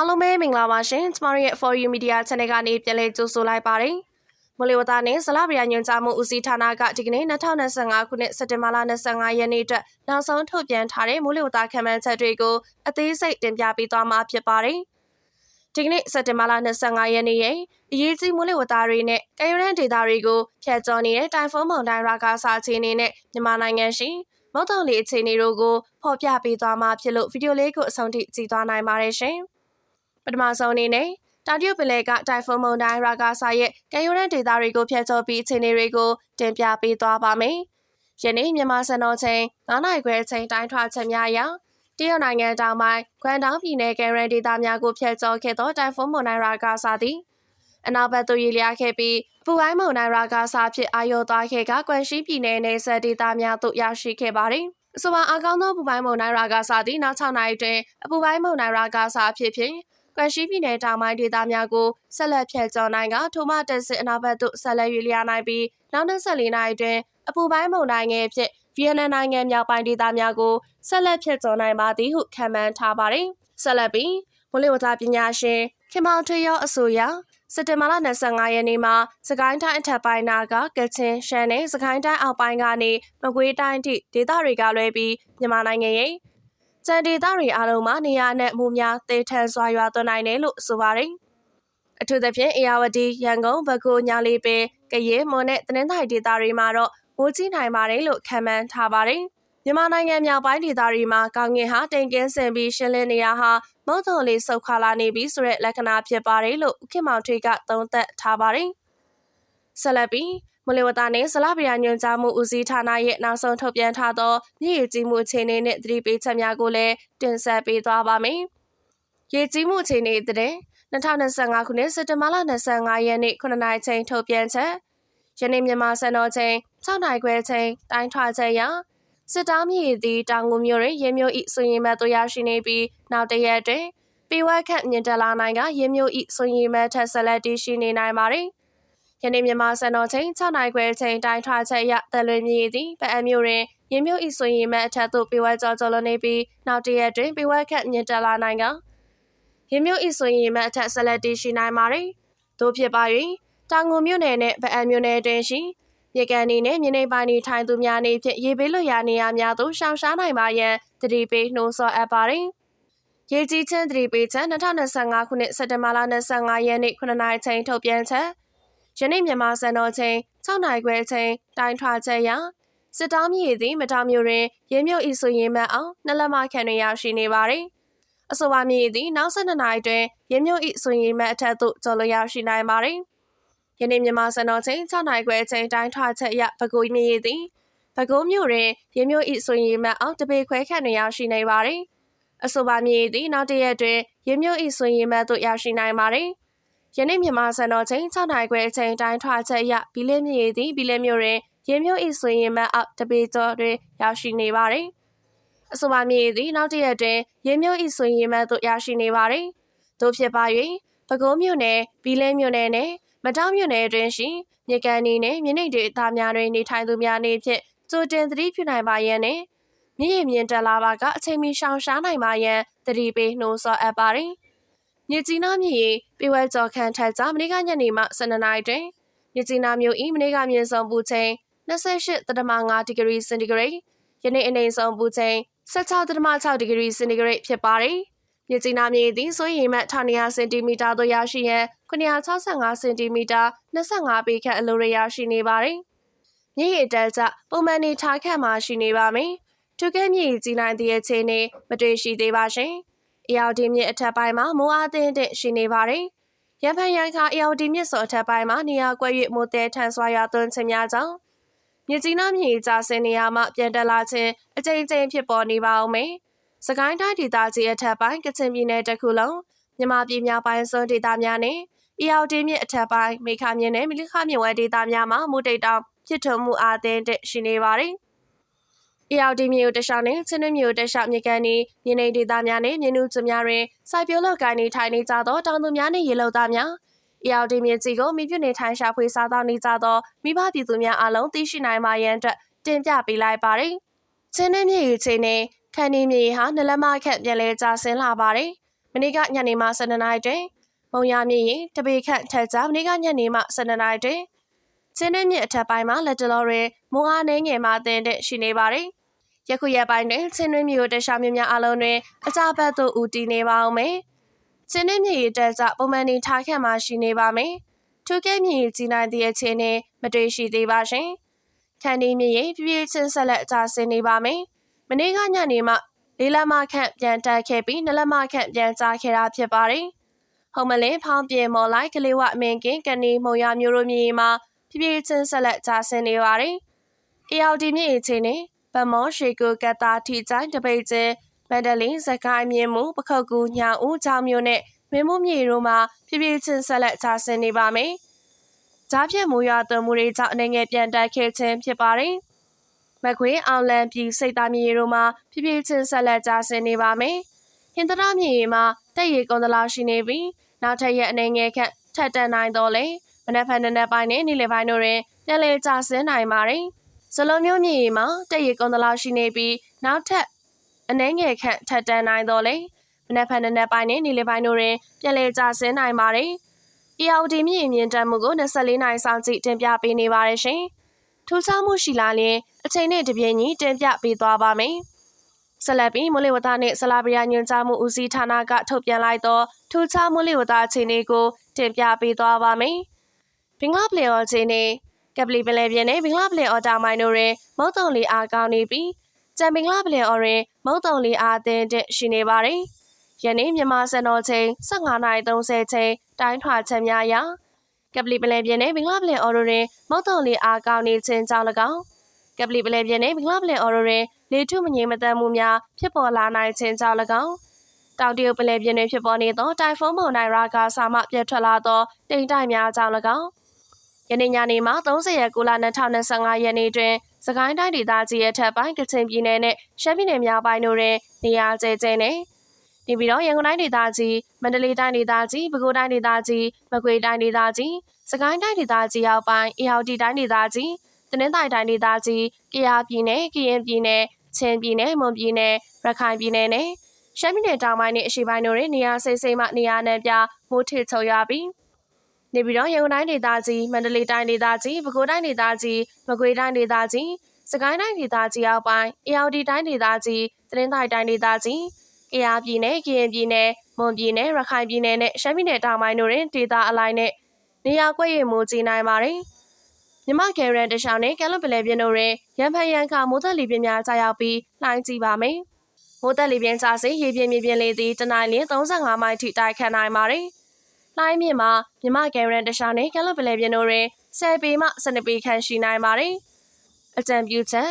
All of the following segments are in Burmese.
အားလုံးပဲမင်္ဂလာပါရှင်ကျမတို့ရဲ့ For You Media Channel ကနေပြန်လည်ကြိုဆိုလိုက်ပါတယ်မလီဝတာနဲ့ဇလဗရီယာညွန်ကြားမှုဦးစီးဌာနကဒီကနေ့2025ခုနှစ်စက်တင်ဘာလ25ရက်နေ့အတွက်နောက်ဆုံးထုတ်ပြန်ထားတဲ့မိုးလေဝသခန့်မှန်းချက်တွေကိုအသေးစိတ်တင်ပြပေးသွားမှာဖြစ်ပါတယ်ဒီကနေ့စက်တင်ဘာလ25ရက်နေ့ရဲ့အရေးကြီးမိုးလေဝသတွေနဲ့ကယ်ရန်ဒေတာတွေကိုဖျက်ကျော်နေတဲ့တိုင်ဖုန်းမုန်တိုင်းရာဂါစာချီအနေနဲ့မြန်မာနိုင်ငံရှိမုတ်တုံလေးအခြေအနေတို့ကိုဖော်ပြပေးသွားမှာဖြစ်လို့ဗီဒီယိုလေးကိုအဆုံးထိကြည့်သွားနိုင်ပါတယ်ရှင်။ ပထမဆုံးအနေနဲ့တာတရုတ်ပလဲကတိုင်ဖုန်းမုန်တိုင်းရာဂါဆာရဲ့ကံယူရန်ဒေတာတွေကိုဖျက်ချော်ပြီးအခြေအနေတွေကိုတင်ပြပေးသွားပါမယ်။ယနေ့မြန်မာစံတော်ချိန်9နိုင်ခွဲအချိန်တိုင်းထွာချက်များအရတရုတ်နိုင်ငံတောင်ပိုင်းကွမ်တောင်ပြည်နယ်ကရန်ဒေတာများကိုဖျက်ချော်ခဲ့သောတိုင်ဖုန်းမုန်တိုင်းရာဂါဆာသည်အနောက်ဘက်သို့ရေလျားခဲ့ပြီးပူပိုင်းမုန်တိုင်းရာဂါဆာဖြစ်အာရုံသွားခဲ့ကကွမ်ရှိပြည်နယ်နယ်စပ်ဒေတာများသို့ရောက်ရှိခဲ့ပါသည်။အဆိုပါအကောင်းသောပူပိုင်းမုန်တိုင်းရာဂါဆာသည်နောက်6နိုင်တွင်အပူပိုင်းမုန်တိုင်းရာဂါဆာဖြစ်ဖြစ် ကွမ်ရှိပြည်နယ်တောင်ပိုင်းဒေသများကိုဆက်လက်ဖြတ်ကျော်နိုင်ကထိုမတက်စစ်အနောက်ဘက်သို့ဆက်လက်ရွေ့လျားနိုင်ပြီးနောက်24နာရီတွင်အပူပိုင်းမုန်တိုင်းငယ်ဖြစ်ဗီယက်နမ်နိုင်ငံမြောက်ပိုင်းဒေသများကိုဆက်လက်ဖြတ်ကျော်နိုင်ပါသည်ဟုခန့်မှန်းထားပါတယ်။ဆက်လက်ပြီးမိုးလေဝသပညာရှင်ခင်မောင်ထွေရောအဆိုအရစက်တင်ဘာလ25ရက်နေ့မှာစကိုင်းတိုင်းအထက်ပိုင်းနာကကချင်ရှမ်းနဲ့စကိုင်းတိုင်းအောက်ပိုင်းကနေမကွေးတိုင်းထိဒေသတွေကလွဲပြီးမြန်မာနိုင်ငံရဲ့ ကြံဒေသတွေအားလုံးမှာနေရာနဲ့မူများတေထန်စွာရွာသွန်းနိုင်တယ်လို့ဆိုပါတယ်။အထူးသဖြင့်အေယာဝတီရန်ကုန်ဘကူညာလီပင်ကရင်မွန်နဲ့တနင်္သာရီဒေသတွေမှာတော့မိုးကြီးနိုင်ပါတယ်လို့ခန့်မှန်းထားပါတယ်။မြန်မာနိုင်ငံမြောက်ပိုင်းဒေသတွေမှာကောင်းကင်ဟာတိမ်ကင်းဆင်ပြီးရှင်းလင်းနေရဟာမုတ်ထုံလေးဆုတ်ခါလာနေပြီဆိုတဲ့လက္ခဏာဖြစ်ပါတယ်လို့ခင်မောင်ထွေးကသုံးသပ်ထားပါတယ်။ဆက်လက်ပြီး မလဝတာနဲ့ဇလဗီယာညွန်ကြားမှုဦးစီးဌာနရဲ့နောက်ဆုံးထုတ်ပြန်ထားသောမြေရည်ကြီးမှုအခြေအနေနဲ့သတိပေးချက်များကိုလည်းတင်ဆက်ပေးသွားပါမယ်။ရေကြီးမှုအခြေအနေတဲ့2025ခုနှစ်စက်တင်ဘာလ25ရက်နေ့9နာရီချိန်ထုတ်ပြန်ချက်ယနေ့မြန်မာစံတော်ချိန်6နာရီခွဲချိန်တိုင်းထွာချက်ရစစ်တောင်းမြေသည်တောင်ငူမြို့တွင်ရေမျိုးဤဆိုရင်မဲ့တို့ရရှိနေပြီးနောက်တရက်တွင်ပေဝက်ခန့်မြင့်တက်လာနိုင်ကရေမျိုးဤဆိုရင်မဲ့ထက်ဆက်လက်တည်ရှိနေနိုင်ပါသည် ယနေ့မြန်မာစံတော်ချိန်6နိုင်ခွဲချိန်တိုင်းထွာချက်ရတလွင်မြေသည်ပအံမျိုးတွင်ရေမျိုးဤဆိုရင်မဲ့အထက်သို့ပေဝက်ကြောကြောလွန်နေပြီးနောက်တရက်တွင်ပေဝက်ခန့်မြင့်တက်လာနိုင်ကရေမျိုးဤဆိုရင်မဲ့အထက်ဆက်လက်တည်ရှိနိုင်ပါသည်တို့ဖြစ်ပါ၍တောင်ငူမြို့နယ်နဲ့ပအံမြို့နယ်တွင်ရှိမြေကန်နေနဲ့မြေနေပိုင်းနေထိုင်သူများနေဖြင့်ရေဘေးလွတ်ရာနေရာများသို့ရှောင်ရှားနိုင်ပါရန်တတိပေးနှိုးဆော်အပ်ပါတယ်။ရေကြီးချင်းတတိပေးချက်2025ခုနှစ်စက်တင်ဘာလ25ရက်နေ့9နာရီချိန်ထုတ်ပြန်ချက် ယနေ့မြန်မာစံတော်ချိန်6နာရီခွဲချိန်တိုင်းထွာချက်ရစစ်တောင်းမြေသည်မတောင်မြို့တွင်ရေမြုပ်ဤဆိုရင်မှအောင်နှလက်မခံတွင်ရောက်ရှိနေပါသည်။အဆိုပါမြေသည်နောက်12နာရီတွင်ရေမြုပ်ဤဆိုရင်မှအထက်သို့ကျော်လွန်ရောက်ရှိနိုင်ပါသည်။ယနေ့မြန်မာစံတော်ချိန်6နိုင်ခွဲအချိန်တိုင်းထွာချက်ရပဲခူးမြေသည်ပဲခူးမြို့တွင်ရေမြို့ဤဆိုရင်မှအောက်တပေခွဲခန့်တွင်ရောက်ရှိနေပါသည်အဆိုပါမြေသည်နောက်တရက်တွင်ရေမြို့ဤဆိုရင်မှသို့ရောက်ရှိနိုင်ပါသည် ယနေ့မြန်မာစံတော်ချိန်6နိုင်ခွဲအချိန်တိုင်းထွာချက်ရဘီလင်းမြေသည်ဘီလင်းမြို့တွင်ရေမြို့ဤဆိုရင်မှအောက်တပေကျော်တွင်ရောက်ရှိနေပါသည်အဆိုပါမြေသည်နောက်တရက်တွင်ရေမြို့ဤဆိုရင်မှသို့ရောက်ရှိနေပါသည်တို့ဖြစ်ပါ၍ပဲခူးမြို့နယ်ဘီလင်းမြို့နယ်နှင့်မတောင်းမြို့နယ်အတွင်းရှိမြေကန်နေနဲ့မြင်းနေဒေသများတွင်နေထိုင်သူများနေဖြင့်ကြိုတင်သတိပြုနိုင်ပါရန်နဲ့မြင့်ရမြင့်တက်လာပါကအချိန်မီရှောင်ရှားနိုင်ပါရန်သတိပေးနှိုးဆော်အပ်ပါသည် မြစ်ကြီးနားမြို့၏ပေဝဲကျော်ခန့်ထက်ကြမနေ့ကညနေမှ12နာရီတွင်မြစ်ကြီးနားမြို့၏မနေ့ကမြင့်ဆုံးပူချိန်28.5ဒီဂရီစင်တီဂရိတ်ယနေ့အနေဆုံးပူချိန်16.6ဒီဂရီစင်တီဂရိတ်ဖြစ်ပါသည်မြစ်ကြီးနားမြေသည်ဆိုရင်မှ1200စင်တီမီတာသို့ရရှိရန်965စင်တီမီတာ25ပေခန့်အလိုရရရှိနေပါသည်။မြေရတက်ကြပုံမှန်နေထားခန့်မှရှိနေပါမယ်။ထူးကဲမြေကြီးနိုင်သည့်အခြေအနေမတွေ့ရှိသေးပါရှင်။ အယောဒီမြစ်အထက်ပိုင်းမှာမိုးအားသင်းတဲ့ရှိနေပါတယ်။ရန်ဖန်ရန်ခါအယောဒီမြစ်စော်အထက်ပိုင်းမှာနေရာကွက်၍မိုးတဲထန်စွာရွာသွန်းခြင်းများကြောင့်မြစ်ကြီးနားမြေကြားစင်နေရာမှပြန်တက်လာခြင်းအကြိမ်ကြိမ်ဖြစ်ပေါ်နေပါအောင်မယ်။စကိုင်းတိုင်းဒေသကြီးအထက်ပိုင်းကချင်ပြည်နယ်တခုလုံးမြန်မာပြည်မြောက်ပိုင်းစွန်းဒေသများနဲ့အီယော်တီမြစ်အထက်ပိုင်းမေခမြစ်နဲ့မီလခမြစ်ဝဲဒေသများမှာမူတိတ်တောင်ဖြစ်ထွန်းမှုအားသင်းတဲ့ရှိနေပါတယ်။ အီယော်တီမြို့တခြားနဲ့ချင်းမြို့တခြားမြေကန်နေမြေနေဒေသများနဲ့မြေနုကျများတွင်စိုက်ပျိုးလောက်ကိုင်းနေထိုင်နေကြသောတောင်သူများနဲ့ရေလုံသားများအီယော်တီမြစ်ကြီးကိုမိပြနေထိုင်ရှာဖွေစားသောနေကြသောမိဘပြည်သူများအားလုံးသိရှိနိုင်ပါရန်အတွက်တင်ပြပေးလိုက်ပါတယ်။ချင်းနဲ့မြေကြီးချင်းနဲ့ခန်းနေမြေဟာနလမခက်ပြန်လဲကျဆင်းလာပါတယ်မနေ့ကညနေမှ12နာရီတွင်မုံရမြင့်ရင်တပေခန့်ထက်ကြမနေ့ကညနေမှ12နာရီတွင်ချင်းနှင်းမြင့်အထက်ပိုင်းမှာလက်တလောတွင်မုံအားနှင်းငယ်မှအသင်းတဲ့ရှိနေပါသည် ယခုရက်ပိုင်းတွင်ချင်းနှင်းမြို့တခြားမြို့များအလုံးတွင်အကြဘတ်သို့ဦးတည်နေပါအောင်မယ်ချင်းနှင်းမြင့်ရဲ့တက်ကြပုံမှန်နေထားခန့်မှရှိနေပါမယ်ထူးကဲမြင့်ကြီးနိုင်သည့်အခြေအနေမတွေ့ရှိသေးပါရှင်ခန္ဒီမြင့်ရဲ့ပြည့်ပြည့်ချင်းဆက်လက်အကြဆင်းနေပါမယ်မနေ့ကညနေမှလေးလမခန့်ပြန်တက်ခဲ့ပြီးနလမခန့်ပြန်ကြားခဲ့တာဖြစ်ပါတယ်။ဟုံမလင်းဖောင်းပြေမော်လိုက်ကလေးဝအမင်ကင်ကနေမုံရမျိုးတို့မြေမှာပြပြချင်းဆက်လက်ကြားဆင်းနေပါတယ်။ ALD မြေအချင်းနဲ့ ဗမော်ရှေကိုကတ်တာထီချိုင်းတပိတ်ကျင်းမန္တလေးစကိုင်းမြင်းမှုပခုတ်ကူညာဦးချောင်းမျိုးနဲ့မင်းမှုမြေတို့မှာပြပြချင်းဆက်လက်ကြားဆင်းနေပါမယ်။ကြားပြတ်မူရသွမှုတွေကြောင့်အနေငယ်ပြန်တက်ခဲ့ခြင်းဖြစ်ပါတယ်။မခွေအောင်လန်ပြည်စိတ်သားမြေတို့မှာဖြည်းဖြည်းချင်းဆက်လက်ကျဆင်းနေပါမယ်။ဟင်္သရမြေမှာတက်ရီကုန်သလားရှိနေပြီးနောက်ထပ်ရက်အနေငယ်ခန့်ထက်တန်နိုင်တော့လေမနက်ဖြန်နက်ပိုင်းနဲ့နေ့လယ်ပိုင်းတို့တွင်ပြန်လည်ကျဆင်းနိုင်ပါတယ်။ ဇလုံးမျိုးမြေမှာတက်ရီကုန်သလားရှိနေပြီးနောက်ထပ်အနေငယ်ခန့်ထက်တန်နိုင်တော့လေမနက်ဖြန်နက်ပိုင်းနဲ့နေ့လယ်ပိုင်းတို့တွင်ပြန်လည်ကျဆင်းနိုင်ပါတယ်။ EOD မြင့်မြင့်တက်မှုကို24နိုင်ဆောင်ကြည့်တင်ပြပေးနေပါတယ်ရှင်။ထူးခြားမှုရှိလာရင်အချိန်နဲ့တပြေးညီတင်ပြပေးသွားပါမယ်။ဆက်လက်ပြီးမိုးလေဝသနဲ့ဆလာဗီယာညွှန်ကြားမှုဦးစီးဌာနကထုတ်ပြန်လိုက်သောထူးခြားမိုးလေဝသအခြေအနေကိုတင်ပြပေးသွားပါမယ်။ဘင်္ဂလားပလေအော်အခြေအနေ ကပလီပလဲပြင်းနဲ့ဘင်္ဂလားပလေအော်တာမိုင်တို့တွင်မုတ်တုံလီအားကောင်းနေပြီးကြံဘင်္ဂလားပလေအော်တွင်မုတ်တုံလီအားသင်းတဲ့ရှိနေပါတယ်။ယနေ့မြန်မာစံတော်ချိန်15:30ချိန်တိုင်းထွာချက်များရာကပလီပလဲပြင်းနဲ့ဘင်္ဂလားပလဲအော်ရိုတွင်မုတ်တုံလေးအားကောင်းနေခြင်းကြောင့်၎င်းကပလီပလဲပြင်းနဲ့ဘင်္ဂလားပလဲအော်ရိုတွင်လေထုမငြိမ်မသက်မှုများဖြစ်ပေါ်လာနိုင်ခြင်းကြောင့်၎င်းတောင်တရုတ်ပလဲပြင်းတွင်ဖြစ်ပေါ်နေသောတိုင်ဖုန်းမုန်တိုင်းရာဂါဆာမှပြတ်ထွက်လာသောတိမ်တိုက်များကြောင့်၎င်း ယနေ့ညနေမှာ30ရက်9လ2025ရက်နေ့တွင်စကိုင်းတိုင်းဒေသကြီးရဲ့ထပ်ပိုင်းကချင်ပြည်နယ်နဲ့ရှမ်းပြည်နယ်မြောက်ပိုင်းတို့တွင်နေရာကျကျနဲ့နေပြီးတော့ရန်ကုန်တိုင်းဒေသကြီးမန္တလေးတိုင်းဒေသကြီးပဲခူးတိုင်းဒေသကြီးမကွေးတိုင်းဒေသကြီးစကိုင်းတိုင်းဒေသကြီးအောက်ပိုင်းအေရောက်တီတိုင်းဒေသကြီးတနင်္သာရီတိုင်းဒေသကြီးကယားပြည်နယ်ကရင်ပြည်နယ်ချင်းပြည်နယ်မွန်ပြည်နယ်ရခိုင်ပြည်နယ်နဲ့ရှမ်းပြည်နယ်တောင်ပိုင်းနဲ့အရှေ့ပိုင်းတို့တွင်နေရာစိတ်စိတ်မှနေရာနယ်ပြမိုးထစ်ချုပ်ရပြီး နေပြီးတော့ရန်ကုန်တိုင်းဒေသကြီးမန္တလေးတိုင်းဒေသကြီးပဲခူးတိုင်းဒေသကြီးမကွေးတိုင်းဒေသကြီးစကိုင်းတိုင်းဒေသကြီးအောက်ပိုင်းအေရောက်တီတိုင်းဒေသကြီးတနင်္သာရီတိုင်းဒေသကြီးကယားပြည်နယ်၊ကရင်ပြည်နယ်၊မွန်ပြည်နယ်၊ရခိုင်ပြည်နယ်နဲ့ရှမ်းပြည်နယ်တောင်ပိုင်းတို့တွင်ဒေသအလိုက်နဲ့နေရာကွက်ရမိုးကြီးနိုင်ပါတယ်။မြမကယ်ရန်တရှောင်းနဲ့ကဲလပလဲပြင်းတို့တွင်ရန်ဖန်ရန်ခမိုးသက်လီပြင်းများကြာရောက်ပြီးလှိုင်းကြည့်ပါမယ်။မိုးသက်လီပြင်းကြာစေရေပြင်းမြေပြင်းလေးသည်တနိုင်လင်း35မိုင်ထိတိုက်ခတ်နိုင်ပါတယ်။ လှိုင်းမြင့်မှာမြမကယ်ရန်တရှောင်းနဲ့ကဲလပလဲပြင်းတို့တွင်10ပေမှ12ပေခန့်ရှိနိုင်ပါတယ်။အကြံပြုချက်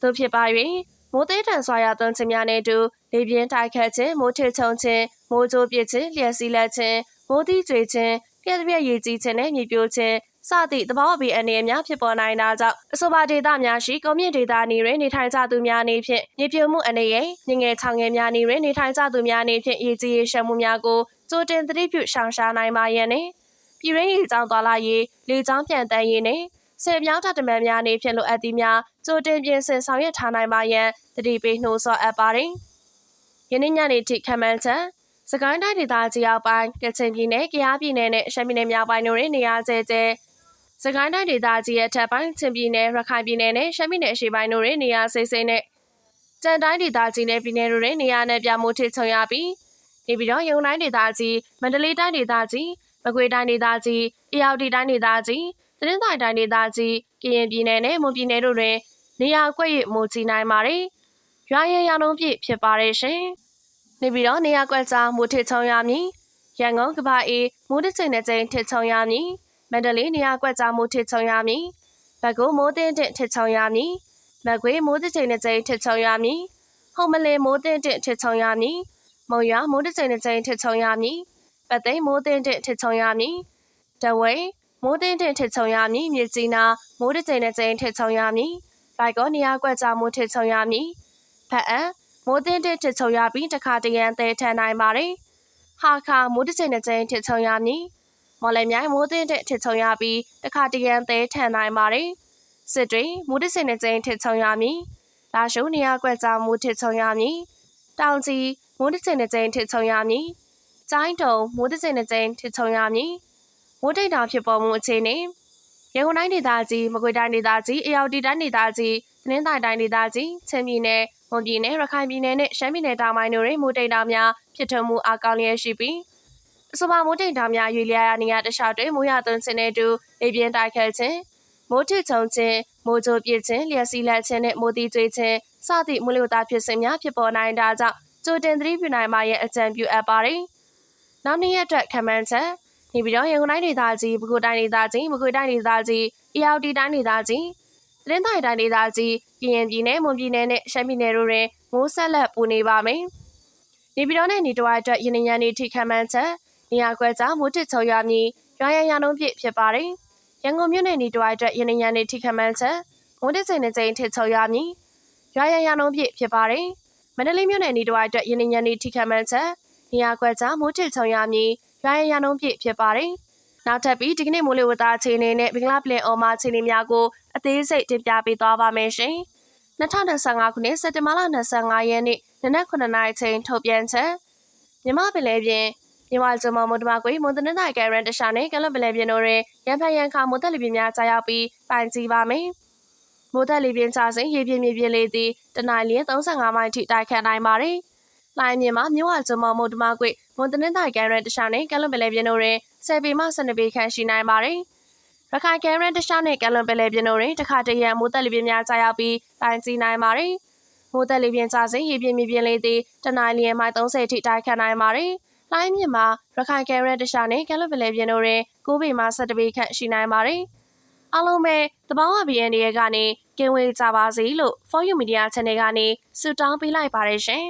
သို့ဖြစ်ပါ၍မိုးသေးတန်ဆွာရသွန်းခြင်းများနဲ့တူလေပြင်းတိုက်ခတ်ခြင်းမိုးထစ်ချုံခြင်းမိုးကြိုးပစ်ခြင်းလျှက်စီးလက်ခြင်းမိုးသီးကျွေခြင်းပြည့်ပြည့်ရည်ကြီးခြင်းနဲ့မြေပြိုခြင်းစသည့်သဘာဝဘေးအနေအများဖြစ်ပေါ်နိုင်တာကြောင့်အဆိုပါဒေသများရှိကုန်းမြင့်ဒေသနေတွင်နေထိုင်ကြသူများအနေဖြင့်မြေပြိုမှုအနေရဲ့ငငယ်ချောင်ငယ်များနေတွင်နေထိုင်ကြသူများအနေဖြင့်ရည်ကြီးရရှမ်းမှုများကို ကြိုတင်သတိပြုရှောင်ရှားနိုင်ပါရန်နဲ့ပြည်ရင်းရေကြောင်းသွားလာရေးလေကြောင်းပြန်တန်းရေးနဲ့ဆယ်ပြောင်းတတမန်များနေဖြင့်လိုအပ်သည်များကြိုတင်ပြင်ဆင်ဆောင်ရွက်ထားနိုင်ပါရန်တတိပေးနှိုးဆော်အပ်ပါတယ်။ယနေ့ညနေထိခံမှန်းချက်စကိုင်းတိုင်းဒေသကြီးအောက်ပိုင်းကချင်ပြည်နယ်၊ကယားပြည်နယ်နဲ့ရှမ်းပြည်နယ်မြောက်ပိုင်းတို့တွင်နေရာကျကျစကိုင်းတိုင်းဒေသကြီးရဲ့ထပ်ပိုင်းချင်းပြည်နယ်၊ရခိုင်ပြည်နယ်နဲ့ရှမ်းပြည်နယ်အရှေ့ပိုင်းတို့တွင်နေရာစိစိနဲ့ကြံတိုင်းဒေသကြီးနဲ့ပြည်နယ်တို့တွင်နေရာနဲ့ပြမိုးထစ်ချုံရပြီး နေပြီးတော့ရုံတိုင်းဒေသကြီးမန္တလေးတိုင်းဒေသကြီးမကွေးတိုင်းဒေသကြီးအေရောက်တီတိုင်းဒေသကြီးတနင်္သာရီတိုင်းဒေသကြီးကရင်ပြည်နယ်နဲ့မွန်ပြည်နယ်တို့တွင် နေရာကွက်ရမိုးကြီးနိုင်ပါတယ်။ရွာရဲရောင်လုံးပြည့်ဖြစ်ပါတယ်ရှင်။နေပြီးတော့နေရာကွက်ကြားမိုးထစ်ချုံရမည်။ရန်ကုန်ကဘာအေးမိုးတစ်ချိန်နဲ့ချိန်ထစ်ချုံရမည်။မန္တလေးနေရာကွက်ကြားမိုးထစ်ချုံရမည်။ဘက်ကိုမိုးတင်းတင်းထစ်ချုံရမည်။မကွေးမိုးတစ်ချိန်နဲ့ချိန်ထစ်ချုံရမည်။ဟုံမလေးမိုးတင်းတင်းထစ်ချုံရမည်။ မုံရွာမိုးတစ်ချိန်နဲ့ချိန်ထစ်ချုံရမည်။ပတ်သိမ်းမိုးတင်းတင်းထစ်ချုံရမည်။တဝဲမိုးတင်းတင်းထစ်ချုံရမည်မြစ်ကြီးနာမိုးတစ်ချိန်နဲ့ချိန်ထစ်ချုံရမည်ဘိုက်ကောနေရာကွက်ကြမိုးထစ်ချုံရမည်ဖက်အံမိုးတင်းတင်းထစ်ချုံရပြီးတခါတရံသေးထန်နိုင်ပါတယ်ဟာခါမိုးတစ်ချိန်နဲ့ချိန်ထစ်ချုံရမည်မော်လမြိုင်မိုးတင်းတင်းထစ်ချုံရပြီးတခါတရံသေးထန်နိုင်ပါတယ်စစ်တွေမိုးတစ်ချိန်နဲ့ချိန်ထစ်ချုံရမည်လာရှုံနေရာကွက်ကြမိုးထစ်ချုံရမည်တောင်ကြီး မိုးတစ်ချိန်နဲ့ချိန်ထစ်ချုံရမည်ကျိုင်းတုံမိုးတစိမ့်တစ်ကြိမ်ထစ်ချုံရမည်မိုးတိတ်တောင်ဖြစ်ပေါ်မှုအခြေအနေရန်ကုန်တိုင်းဒေသကြီးမကွေးတိုင်းဒေသကြီးအေရောက်တီတိုင်းဒေသကြီးသတင်းတိုင်းတိုင်းဒေသကြီးချင်းပြည်နယ်မွန်ပြည်နယ်ရခိုင်ပြည်နယ်နဲ့ရှမ်းပြည်နယ်တောင်ပိုင်းတို့တွင်မိုးတိတ်တောင်များဖြစ်ထွန်းမှုအကောင်းလျက်ရှိပြီးအဆိုပါမိုးတိတ်တောင်များရွေလျားရာနေရာတစ်လျှောက်တွင်မိုးရသွန်းခြင်းနဲ့အတူလေပြင်းတိုက်ခတ်ခြင်းမိုးထစ်ချုံခြင်းမိုးကြိုပြစ်ခြင်းလျှက်စီးလက်ခြင်းနဲ့မိုးတီးကျွေးခြင်းစသည့်မိုးလေဝသဖြစ်စဉ်များဖြစ်ပေါ်နိုင်တာကြောင့် ကြိုတင်သတိပြုနိုင်ပါရဲ့အကြံပြုအပ်ပါတယ်။နောက်နေ့ရက်အတွက်ခံမှန်းချက်နေပြီးတော့ရန်ကုန်တိုင်းဒေသကြီးပဲခူးတိုင်းဒေသကြီးမကွေးတိုင်းဒေသကြီးအေရောက်တီတိုင်းဒေသကြီးသတင်းတိုင်းတိုင်းဒေသကြီးကရင်ပြည်နယ်မွန်ပြည်နယ်နဲ့ရှမ်းပြည်နယ်တို့တွင်မိုးဆက်လက်ပူနေပါမယ်။နေပြည်တော်နဲ့နေတဝိုက်အတွက်ယင်းဉာဏ်ဤထိခံမှန်းချက်နေရာကွက်ကြားမိုးတစ်ချုံရမည်ရွာရန်ရန်လုံးပြည့်ဖြစ်ပါတယ်။ရန်ကုန်မြို့နယ်နေတဝိုက်အတွက်ယင်းဉာဏ်ဤထိခံမှန်းချက်မိုးတစ်ချိန်တစ်ချိန်ထစ်ချုံရမည်ရွာရန်ရန်လုံးပြည့်ဖြစ်ပါတယ်။ မန္တလေးမြို့နယ်နေတဝိုက်အတွက်ယင်းဉာဏ်ဤထိခံမှန်းချက်နေရာကွက်ကြားမိုးတစ်ချုံရမည်ရွာရန်ရန်လုံးပြည့်ဖြစ်ပါတယ်။နောက်ထပ်ပြီးဒီကနေ့မိုးလေဝသအခြေအနေနဲ့ဘင်္ဂလားပလင်အော်မာအခြေအနေများကိုအသေးစိတ်တင်ပြပေးသွားပါမယ်ရှင်။2025ခုနှစ်စက်တင်ဘာလ25ရက်နေ့နနက်9:00နာရီချိန်ထုတ်ပြန်ချက်မြမပင်လေပြင်မြဝကျမမုဒ္ဒမကွေမွန်တနင်္သာရီကရန်တခြားနဲ့ကလပ်ပလဲပြင်တို့တွင်ရန်ဖန်ရန်ခါမုတ်တက်လီပြင်းများကြားရောက်ပြီးပိုင်ကြည့်ပါမယ်။ မိုးတက်လီပြင်းချစဉ်ရေပြင်းမြေပြင်းလေးသည်တနင်္လာရီ35မိုင်ထိတိုက်ခတ်နိုင်ပါတယ်။လိုင်းမြင်မှာမြဝကျမမုဒ္ဒမကွေမွန်တနင်္သာရီကရန်တခြားနဲ့ကလပ်ပလဲပြင်တို့တွင်10ပေမှ12ပေခန့်ရှိနိုင်ပါတယ်။ရခိုင်ကရန်တခြားနဲ့ကလပ်ပလဲပြင်တို့တွင်တခါတရံမိုးတက်လီပြင်းများကြားရောက်ပြီးပိုင်ကြည့်နိုင်ပါတယ်။မိုးတက်လီပြင်းချစဉ်ရေပြင်းမြေပြင်းလေးသည်တနင်္လာရီမိုင်30ထိတိုက်ခတ်နိုင်ပါတယ်။လိုင်းမြစ်မှာရခိုင်ကဲရက်တခြားနဲ့ကဲလပလဲပြင်းတို့တွင်9ပေမှ17ပေခန့်ရှိနိုင်ပါတယ်။ အားလုံးပဲတဘောင်းအဘီအန်ဒီရဲ့ကနေကင်းဝေးကြပါစေလို့ For You Media Channel ကနေဆုတောင်းပေးလိုက်ပါတယ်ရှင်